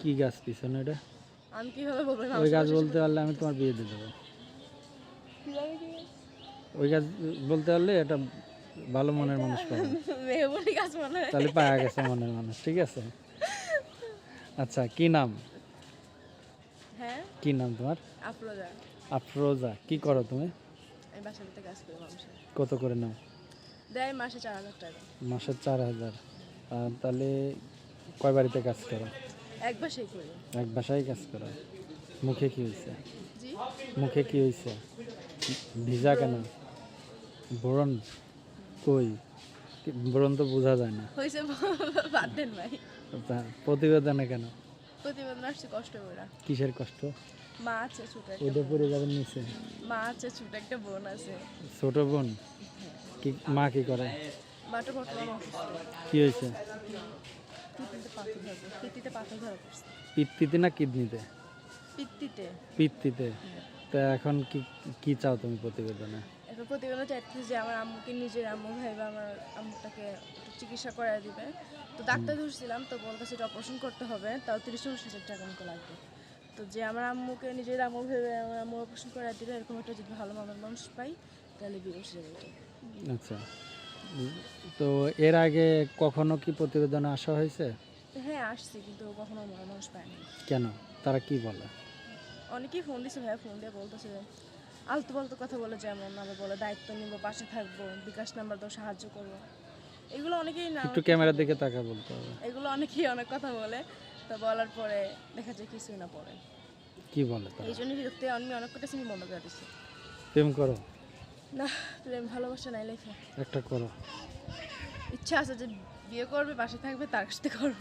কি গাছ পিছনে এটা? আমি কীভাবে বলব? ওই গাছ বলতে পারলে আমি তোমার বিয়ে দিয়ে দেবো। ওই গাছ বলতে পারলে এটা ভালো মনের মানুষ পাবে। মেহবুনি গাছ মনে হয়। তাহলে পাওয়া গেছে মনের মানুষ ঠিক আছে? আচ্ছা কি নাম? হ্যাঁ? কি নাম তোমার? আফরোজা। আফরোজা কি করো তুমি? আমি ভিতরে কাজ করি মানুষের। কত করে নাও? দেয় মাসে চার হাজার টাকা। মাসে চার হাজার। তাহলে কয় বাড়িতে কাজ করো? এক করি। এক বাসায় কাজ করো। মুখে কি হয়েছে মুখে কি হয়েছে ভিজা কেন? ব্রণ কই? ব্রণ তো বোঝা যায় না। হয়েছে বাদ দেন ভাই। প্রতিবেদনে কেন? প্রতিবেদন আসছে কষ্ট করে কিসের কষ্ট? মা আছে ছোট একটা ওইটা পড়ে যাবেন নিচে। মা আছে ছোট একটা বোন আছে। ছোট বোন? কি মা কি করে? মাটা বর্তমান কি হয়েছে পিত্তিতে না কিডনিতে? পিত্তিতে। পিত্তিতে? তা এখন কি কি চাও তুমি প্রতিবেদনে? এখন প্রতিবেদন চাইতেছে যে আমার আম্মুকে নিজের আম্মু ভাইবা আমার আম্মুটাকে চিকিৎসা করায় দিবে। তো ডাক্তার ধরছিলাম তো বলতেছে এটা অপারেশন করতে হবে তাও তিরিশ চল্লিশ হাজার টাকা মতো লাগবে। তো যে আমার আম্মুকে নিজের আম্মু ভেবে আমার আম্মু অপারেশন করায় দিবে এরকম একটা যদি ভালো মামার মানুষ পাই তাহলে যাবে। আচ্ছা। তো এর আগে কখনো কি প্রতিবেদনে আসা হয়েছে? হ্যাঁ আসছি কিন্তু কখনো মানুষ পায়নি কেন? তারা কি বলে? অনেকেই ফোন দিছে ভাইয়া ফোন দিয়ে বলতেছে আলতু পালতু কথা বলে যেমন আবার বলে দায়িত্ব নিব পাশে থাকব বিকাশ নাম্বার দাও সাহায্য করব। এগুলো অনেকেই না একটু ক্যামেরার দিকে তাকা বলতে হবে। এগুলো অনেকেই অনেক কথা বলে তো বলার পরে দেখা যায় কিছুই না পড়ে কি বলে তারা? এই জন্য বিরক্তি আমি অনেক কটা সিনেমা বন্ধ করে দিচ্ছি প্রেম করো। না প্রেম ভালোবাসা নাই লেখা একটা করো। ইচ্ছা আছে যে বিয়ে করবে পাশে থাকবে তার সাথে করব।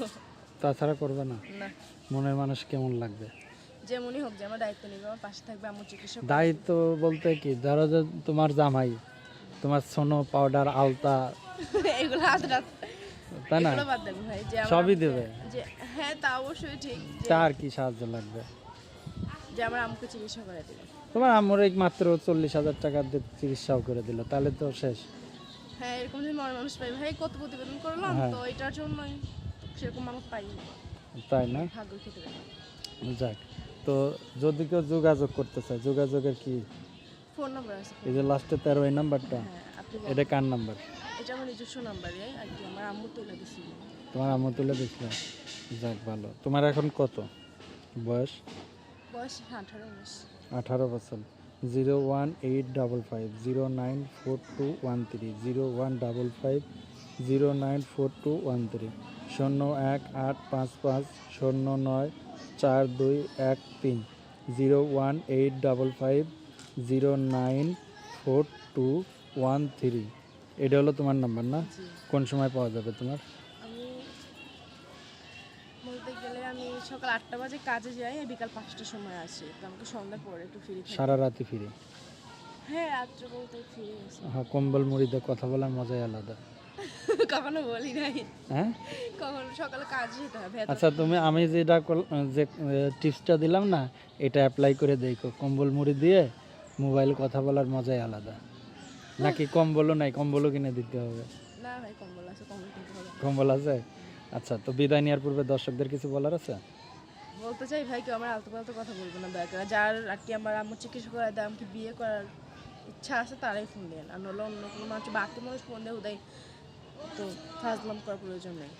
তাছাড়া করবে না? না। মনের মানুষ কেমন লাগবে? যেমনই হোক যে আমার দায়িত্ব নিবে আমার পাশে থাকবে আমার চিকিৎসা দায়িত্ব বলতে কি? ধরো যে তোমার জামাই তোমার সোনো পাউডার আলতা। এগুলো হাত রাত তাই না? বাদ দেবে ভাই যে আমার সবই দেবে। যে হ্যাঁ তা অবশ্যই ঠিক। যে তার কি সাহায্য লাগবে? যে আমার আম্মুকে চিকিৎসা করে দিবে। তোমার আম্মুর এই মাত্র চল্লিশ হাজার টাকা দিয়ে চিকিৎসাও করে দিল তাহলে তো শেষ। হ্যাঁ এরকম যদি মানুষ পাই ভাই কত প্রতিবেদন করলাম হ্যাঁ। তো এটার জন্যই সেরকম আমার পাই তাই না? যাক তো যদি কেউ যোগাযোগ করতে চায় যোগাযোগের কি? ফোন নাম্বার আছে এই যে লাস্টে তেরো এই নাম্বারটা? হ্যাঁ। এটা কার নাম্বার? এটা আমার নিজস্ব নাম্বারে আর কি আমার আম্মু তুলে দিছিল। তোমার আম্মু তুলে দিছিল? যাক ভালো। তোমার এখন কত? বয়স? বয়স আঠারো আঠারো বছর। Zero one eight double five zero nine four two one three zero one double five zero nine four two one three শূন্য এক আট পাঁচ পাঁচ শূন্য নয় চার দুই এক তিন zero one eight double five zero nine four two one three. এটা হলো তোমার নাম্বার না? কোন সময় পাওয়া যাবে তোমার আমি বলতে গেলে আমি সকাল আটটা বাজে কাজে যাই বিকাল পাঁচটার সময় আসি। তো আমাকে সন্ধ্যা পরে একটু ফ্রি সারা রাতি ফিরে? হ্যাঁ রাত্রে বলতে ফ্রি হ্যাঁ কম্বল মুড়িতে কথা বলার মজাই আলাদা। কখনো বলি নাই। হ্যাঁ? কখনো সকালে কাজে যেতে হবে আচ্ছা তুমি আমি যেটা যে টিপসটা দিলাম না এটা অ্যাপ্লাই করে দেখো। কম্বল মুড়ি দিয়ে মোবাইল কথা বলার মজাই আলাদা। নাকি কম্বলও নাই? কম্বলও কিনে দিতে হবে। না ভাই কম্বল আছে কম্বল কিনতে হবে। কম্বল আছে? আচ্ছা তো বিদায় নেওয়ার পূর্বে দর্শকদের কিছু বলার আছে? বলতে চাই ভাই কেউ আমার আলতো পালতো কথা বলব না, দয়া করে। যার আর কি আমার আম্মু চিকিৎসা করার দেয়, আমাকে বিয়ে করার ইচ্ছা আছে, তারাই ফোন দেন আর নলে অন্য কোনো মানুষ বাকি মানুষ ফোন দেয় উদয় তো ফাজলাম করার প্রয়োজন নেই।